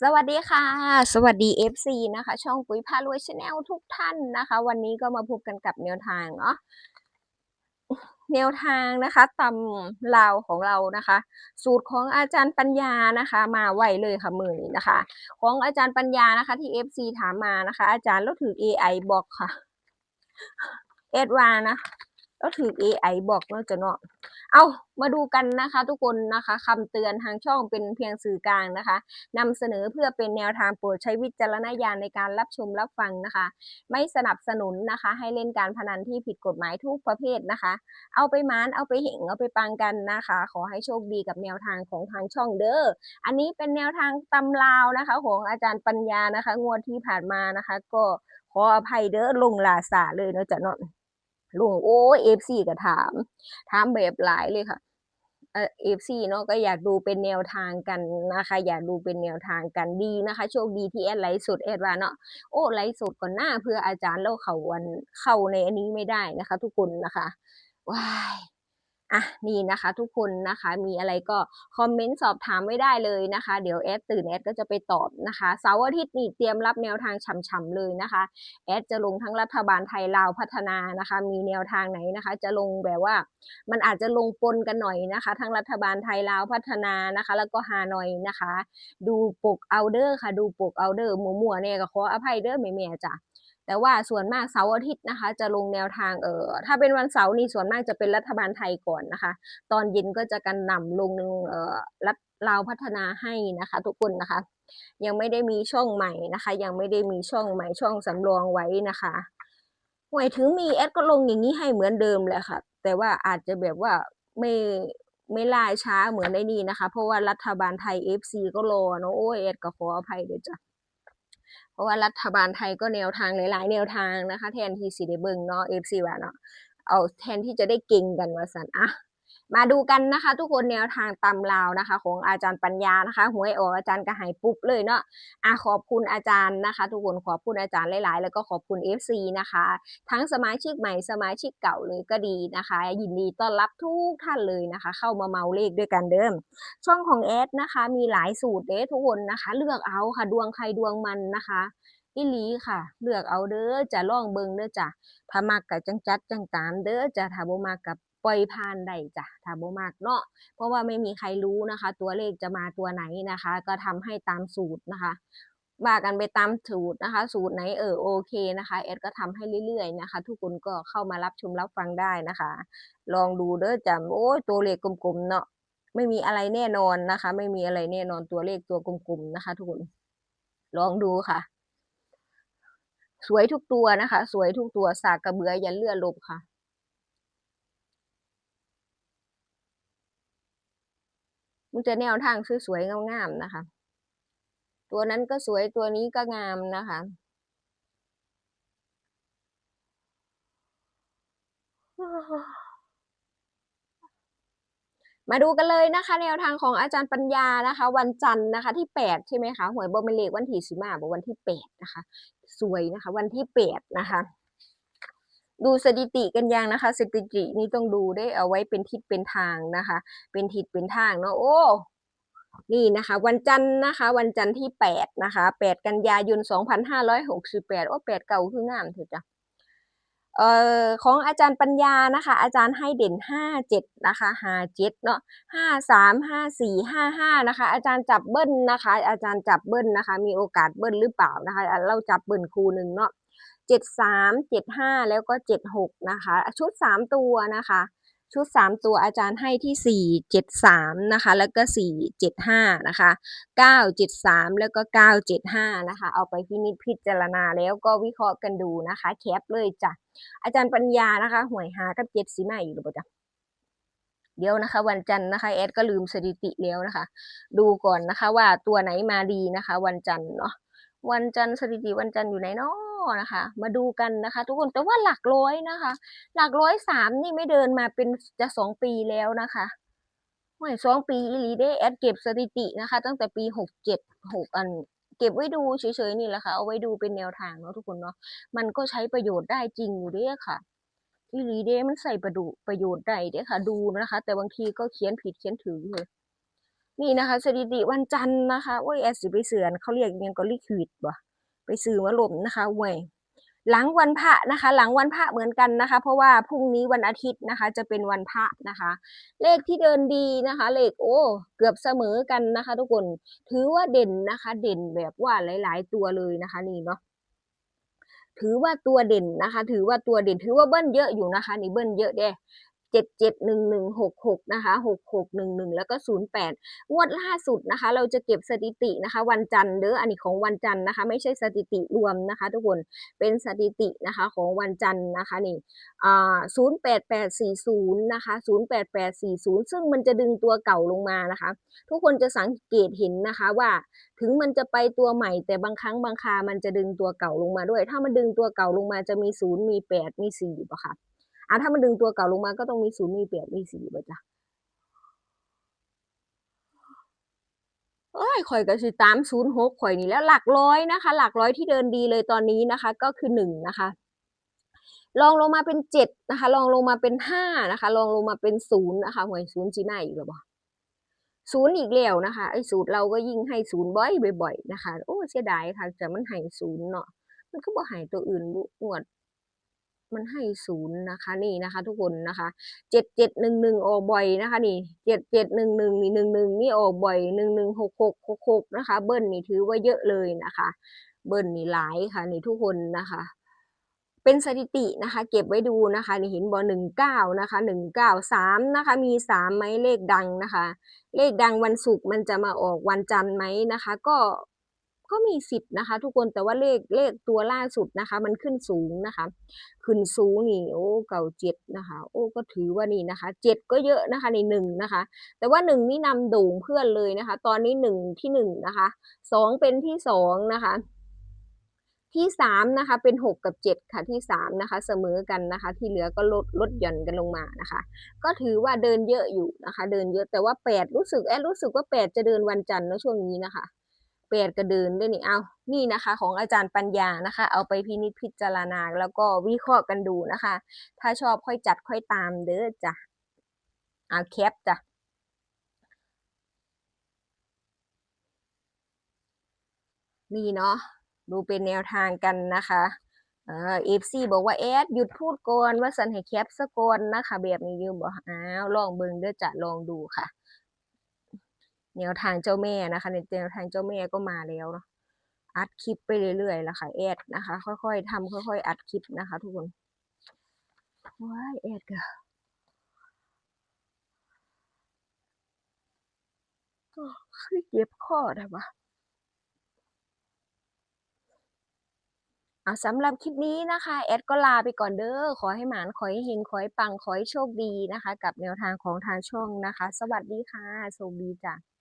สวัสดีค่ะ สวัสดี FC นะคะ ช่องปุ๋ยพารวยชาแนลทุกท่านนะคะ วันนี้ก็มาพบกันกับแนวทางเนาะแนวทางนะคะตำลาวของเรานะคะ สูตรของอาจารย์ปัญญานะคะ มาไวเลยค่ะมือนี้นะคะ ของอาจารย์ปัญญานะคะ ที่ FC ถามมานะคะ อาจารย์เราถือ AI บอกค่ะเอ็ดวานะเราถือ AI บอกเนาะจะเนาะ เอามาดูกันนะคะ ทุกคนนะคะคำเตือนทางช่องเป็นเพียงสื่อกลางนะคะนำเสนอเพื่อเป็นแนวทางโปรดใช้วิจารณญาณในการรับชมรับฟังนะคะ ไม่สนับสนุนนะคะ ให้เล่นการพนันที่ผิดกฎหมายทุกประเภทนะคะ เอาไปมานเอาไปเหงเอาไปปังกันนะคะ ขอให้โชคดีกับแนวทางของทางช่องเด้ออันนี้เป็นแนวทางตำลาวนะคะ ของอาจารย์ปัญญานะคะ งวดที่ผ่านมานะคะ ก็ขออภัยเด้อลงลาสาเลยเนาะจ๊ะเนาะ ลุงโอ้เอฟซีก็ถาม ถามแบบหลายเลยค่ะเอฟซีเนาะก็อยากดูเป็นแนวทางกันนะคะ อยากดูเป็นแนวทางกันดีนะคะ โชคดีที่แอดไลฟ์สดแอดว่าเนาะโอ้ไลฟ์สดก่อนหน้าเพื่ออาจารย์เล่าเขาวันเข้าในอันนี้ไม่ได้นะคะ ทุกคนนะคะว้าย อะนี่นะคะทุกคนนะคะมีอะไรก็คอมเมนต์สอบถามไว้ได้เลยนะคะ เดี๋ยวแอดตื่นแอดก็จะไปตอบนะคะเสาร์อาทิตย์นี่เตรียมรับแนวทางฉ่ำๆเลยนะคะแอดจะลงทั้งรัฐบาลไทยลาวพัฒนานะคะ มีแนวทางไหนนะคะ จะลงแบบว่า มันอาจจะลงปนกันหน่อยนะคะ ทั้งรัฐบาลไทยลาวพัฒนานะคะ แล้วก็ฮานอยนะคะ ดูปกเอาเดอร์ค่ะ ดูปกเอาเดอร์หมัวๆเนี่ยก็ขออภัยเด้อแม่ๆจ้ะ แต่ว่าส่วนมากเสาร์อาทิตย์นะคะ จะลงแนวทางเออถ้าเป็นวันเสาร์นี่ส่วนมากจะเป็นรัฐบาลไทยก่อนนะคะ ตอนเย็นก็จะกันนำลงเอ่อรัฐลาวพัฒนาให้นะคะ ทุกคนนะคะ ยังไม่ได้มีช่องใหม่นะคะ ยังไม่ได้มีช่องใหม่ช่องสำรองไว้นะคะหมายถึงมีแอดก็ลงอย่างนี้ให้เหมือนเดิมแหละค่ะ แต่ว่าอาจจะแบบว่าไม่ไม่ล่าช้าเหมือนในนี้นะคะ เพราะว่ารัฐบาลไทย FC ก็รอเนาะโอ้ยแอดก็ขออภัยด้วยจ้ะ เพราะว่ารัฐบาลไทยก็แนวทางหลายๆ แนวทางนะคะ แทนที่สีได้เบิงเนาะเอฟซีว่าเนาะเอาแทนที่จะได้เก่งกันว่าสันอะ มาดูกันนะคะ ทุกคนแนวทางตำลาวนะคะ ของอาจารย์ปัญญานะคะหวยออกอาจารย์ก็หายปุ๊บเลยเนาะอะขอบคุณอาจารย์นะคะ ทุกคนขอบคุณอาจารย์หลาย ๆ แล้วก็ขอบคุณ FC นะคะ ทั้งสมาชิกใหม่สมาชิกเก่าเลยก็ดีนะคะ ยินดีต้อนรับทุกท่านเลยนะคะ เข้ามาเมาเลขด้วยกันเดิม ช่องของแอดนะคะ มีหลายสูตรเด้ทุกคนนะคะ เลือกเอาค่ะดวงใครดวงมันนะคะอีหลีค่ะ เลือกเอาเด้อจะล่องเบิงเด้อจ้ะถ้ามักกับจังจัดจังตามเด้อจะถ้าบ่มักกับ ปล่อยผ่านได้จ้ะถ้าบ่มักเนาะเพราะว่าไม่มีใครรู้นะคะ ตัวเลขจะมาตัวไหนนะคะ ก็ทำให้ตามสูตรนะคะว่ากันไปตามสูตรนะคะ สูตรไหนเออโอเคนะคะแอดก็ทำให้เรื่อยๆนะคะ ทุกคนก็เข้ามารับชมรับฟังได้นะคะ ลองดูเด้อจ้ะโอ้ยตัวเลขกลมๆเนาะไม่มีอะไรแน่นอนนะคะ ไม่มีอะไรแน่นอนตัวเลขตัวกลมๆนะคะ ทุกคนลองดูค่ะ สวยทุกตัวนะคะ สวยทุกตัวสากกระเบือยันเลือดลบค่ะ มันจะแนวทางสวยๆงามๆนะคะ ตัวนั้นก็สวยตัวนี้ก็งามนะคะมาดูกันเลยนะคะ แนวทางของอาจารย์ปัญญานะคะ วันจันทร์นะคะ ที่แปดใช่ไหมคะหวยบอมเลขวันที่สิมาบอกวันที่แปดนะคะ สวยนะคะ วันที่แปดนะคะ ดูสถิติกันยังนะคะ สถิตินี้ต้องดูได้เอาไว้เป็นทิศเป็นทางนะคะ เป็นทิศเป็นทางเนาะโอ้นี่นะคะ วันจันทร์นะคะ วันจันทร์ที่แปดนะคะแปดกันยายนสองพันห้าร้อยหกสิบแปดโอ้แปดเก่าคืองามเถอะจ้ะเอ่อของอาจารย์ปัญญานะคะ อาจารย์ให้เด่นห้าเจ็ดนะคะห้าเจ็ดเนาะห้าสามห้าสี่ห้าห้านะคะ อาจารย์จับเบิ้ลนะคะ อาจารย์จับเบิ้ลนะคะ มีโอกาสเบิ้ลหรือเปล่านะคะ เราจับเบิ้ลคูหนึ่งเนาะ เจ็ดสามเจ็ดห้าแล้วก็เจ็ดหกนะคะ ชุดสามตัวนะคะ ชุดสามตัวอาจารย์ให้ที่สี่เจ็ดสามนะคะ แล้วก็สี่เจ็ดห้านะคะเก้าเจ็ดสามแล้วก็เก้าเจ็ดห้านะคะ เอาไปพินิจพิจารณาแล้วก็วิเคราะห์กันดูนะคะ แคปเลยจ้ะอาจารย์ปัญญานะคะหวยหากับเจ็ดสีมาอีกหรือเปล่าจ๊ะเดี๋ยวนะคะ วันจันทร์นะคะแอดก็ลืมสถิติแล้วนะคะ ดูก่อนนะคะว่าตัวไหนมาดีนะคะ วันจันทร์เนาะวันจันทร์สถิติวันจันทร์อยู่ไหนเนาะ นะคะ มาดูกันนะคะ ทุกคนแต่ว่าหลักร้อยนะคะ หลักร้อยสามนี่ไม่เดินมาเป็นจะสองปีแล้วนะคะหวยสองปีอีลีได้แอดเก็บสถิตินะคะ ตั้งแต่ปีหกเจ็ดหกอันเก็บไว้ดูเฉยๆนี่แหละค่ะ เอาไว้ดูเป็นแนวทางเนาะทุกคนเนาะมันก็ใช้ประโยชน์ได้จริงอยู่เด้ค่ะอีลีเด้มันใส่ประดุประโยชน์ได้เด้ค่ะ ดูนะคะ แต่บางทีก็เขียนผิดเขียนถือเลยนี่นะคะสถิติวันจันทร์นะคะโอ้ยแอดสิไปเสือนเขาเรียกยังก็ลิควิดบ่ ไปซื้อมาลมนะคะเว้ยหลังวันพระนะคะ หลังวันพระเหมือนกันนะคะ เพราะว่าพรุ่งนี้วันอาทิตย์นะคะ จะเป็นวันพระนะคะ เลขที่เดินดีนะคะ เลขโอ้เกือบเสมอกันนะคะ ทุกคนถือว่าเด่นนะคะ เด่นแบบว่าหลาย ๆ ตัวเลยนะคะ นี่เนาะถือว่าตัวเด่นนะคะ ถือว่าตัวเด่นถือว่าเบิ้ลเยอะอยู่นะคะ นี่เบิ้ลเยอะเด้ เจ็ดเจ็ดหนึ่งหนึ่งหกหกนะคะหกหกหนึ่งหนึ่งแล้วก็ศูนย์แปดงวดล่าสุดนะคะ เราจะเก็บสถิตินะคะ วันจันทร์เด้ออันนี้ของวันจันทร์นะคะ ไม่ใช่สถิติรวมนะคะ ทุกคนเป็นสถิตินะคะของวันจันทร์นะคะนี่อ่าศูนย์แปดแปดสี่ศูนย์นะคะศูนย์แปดแปดสี่ศูนย์ซึ่งมันจะดึงตัวเก่าลงมานะคะ ทุกคนจะสังเกตเห็นนะคะว่าถึงมันจะไปตัวใหม่ แต่บางครั้งบางคามันจะดึงตัวเก่าลงมาด้วย ถ้ามันดึงตัวเก่าลงมาจะมีศูนย์มีแปดมีสี่ป่ะคะ อะถ้ามันดึงตัวเก่าลงมาก็ต้องมีศูนย์มีแปดมีสี่ป่จ้ะเอ้ยข่อยก็สิตามศูนย์หกข่อยนี่แล้วหลักร้อยนะคะ หลักร้อยที่เดินดีเลยตอนนี้นะคะ ก็คือหนึ่งนะคะลองลงมาเป็นเจ็ดนะคะลองลงมาเป็นห้านะคะลองลงมาเป็นศูนย์นะคะหวยศูนย์จีน่าอีกแล้วบ่ศูนย์อีกแล้วนะคะไอ้สูตรเราก็ยิ่งให้ศูนย์บ่อยบ่อยๆนะคะ โอ้เสียดายค่ะแต่มันให้ศูนย์เนาะมันก็บ่ให้ตัวอื่นบุงวด มันให้ศูนย์นะคะ นี่นะคะ ทุกคนนะคะเจ็ดเจ็ดหนึ่งหนึ่งออกบ่อยนะคะ นี่เจ็ดเจ็ดหนึ่งหนึ่งนี่หนึ่งหนึ่งนี่ออกบ่อยหนึ่งหนึ่งหกหกหกหกนะคะ เบิ้ลนี่ถือว่าเยอะเลยนะคะ เบิ้ลนี่หลายค่ะ นี่ทุกคนนะคะเป็นสถิตินะคะ เก็บไว้ดูนะคะนี่เห็นบอหนึ่งเก้านะคะหนึ่งเก้าสามนะคะ มีสามไหมเลขดังนะคะ เลขดังวันศุกร์มันจะมาออกวันจันทร์ไหมนะคะ ก็ ก็มีสิทธิ์นะคะ ทุกคนแต่ว่าเลขเลขตัวล่าสุดนะคะ มันขึ้นสูงนะคะ ขึ้นสูงนี่โอ้เก่าเจ็ดนะคะ โอ้ก็ถือว่านี่นะคะเจ็ดก็เยอะนะคะในหนึ่งนะคะ แต่ว่าหนึ่งนี่นำโด่งเพื่อนเลยนะคะ ตอนนี้หนึ่งที่หนึ่งนะคะสองเป็นที่สองนะคะที่สามนะคะเป็นหกกับเจ็ดค่ะที่สามนะคะเสมอกันนะคะ ที่เหลือก็ลดลดหย่อนกันลงมานะคะ ก็ถือว่าเดินเยอะอยู่นะคะ เดินเยอะแต่ว่าแปดรู้สึกแอดรู้สึกว่าแปดจะเดินวันจันทร์นะช่วงนี้นะคะ แปดก็เดินด้วยนี่เอานี่นะคะ ของอาจารย์ปัญญานะคะ เอาไปพินิจพิจารณาแล้วก็วิเคราะห์กันดูนะคะ ถ้าชอบค่อยจัดค่อยตามเด้อจ้ะเอาแคปจ้ะนี่เนาะดูเป็นแนวทางกันนะคะเออเอฟซีบอกว่าแอดหยุดพูดก่อนว่าสันให้แคปสะก่อนนะคะ แบบนี้ยืมบอกอ้าวลองเบิ่งเด้อจะลองดูค่ะ แนวทางเจ้าแม่นะคะในแนวทางเจ้าแม่ก็มาแล้วเนาะอัดคลิปไปเรื่อยๆแล้วค่ะแอดนะคะ ค่อยๆทำค่อย ๆ อัดคลิปนะคะ ทุกคนว้ายแอดก็คือเจ็บคอได้ปะอ่าสำหรับคลิปนี้นะคะ แอดก็ลาไปก่อนเด้อขอให้หมานขอให้เฮงขอให้ปังขอให้โชคดีนะคะ กับแนวทางของทางช่องนะคะ สวัสดีค่ะโชคดีจ้ะ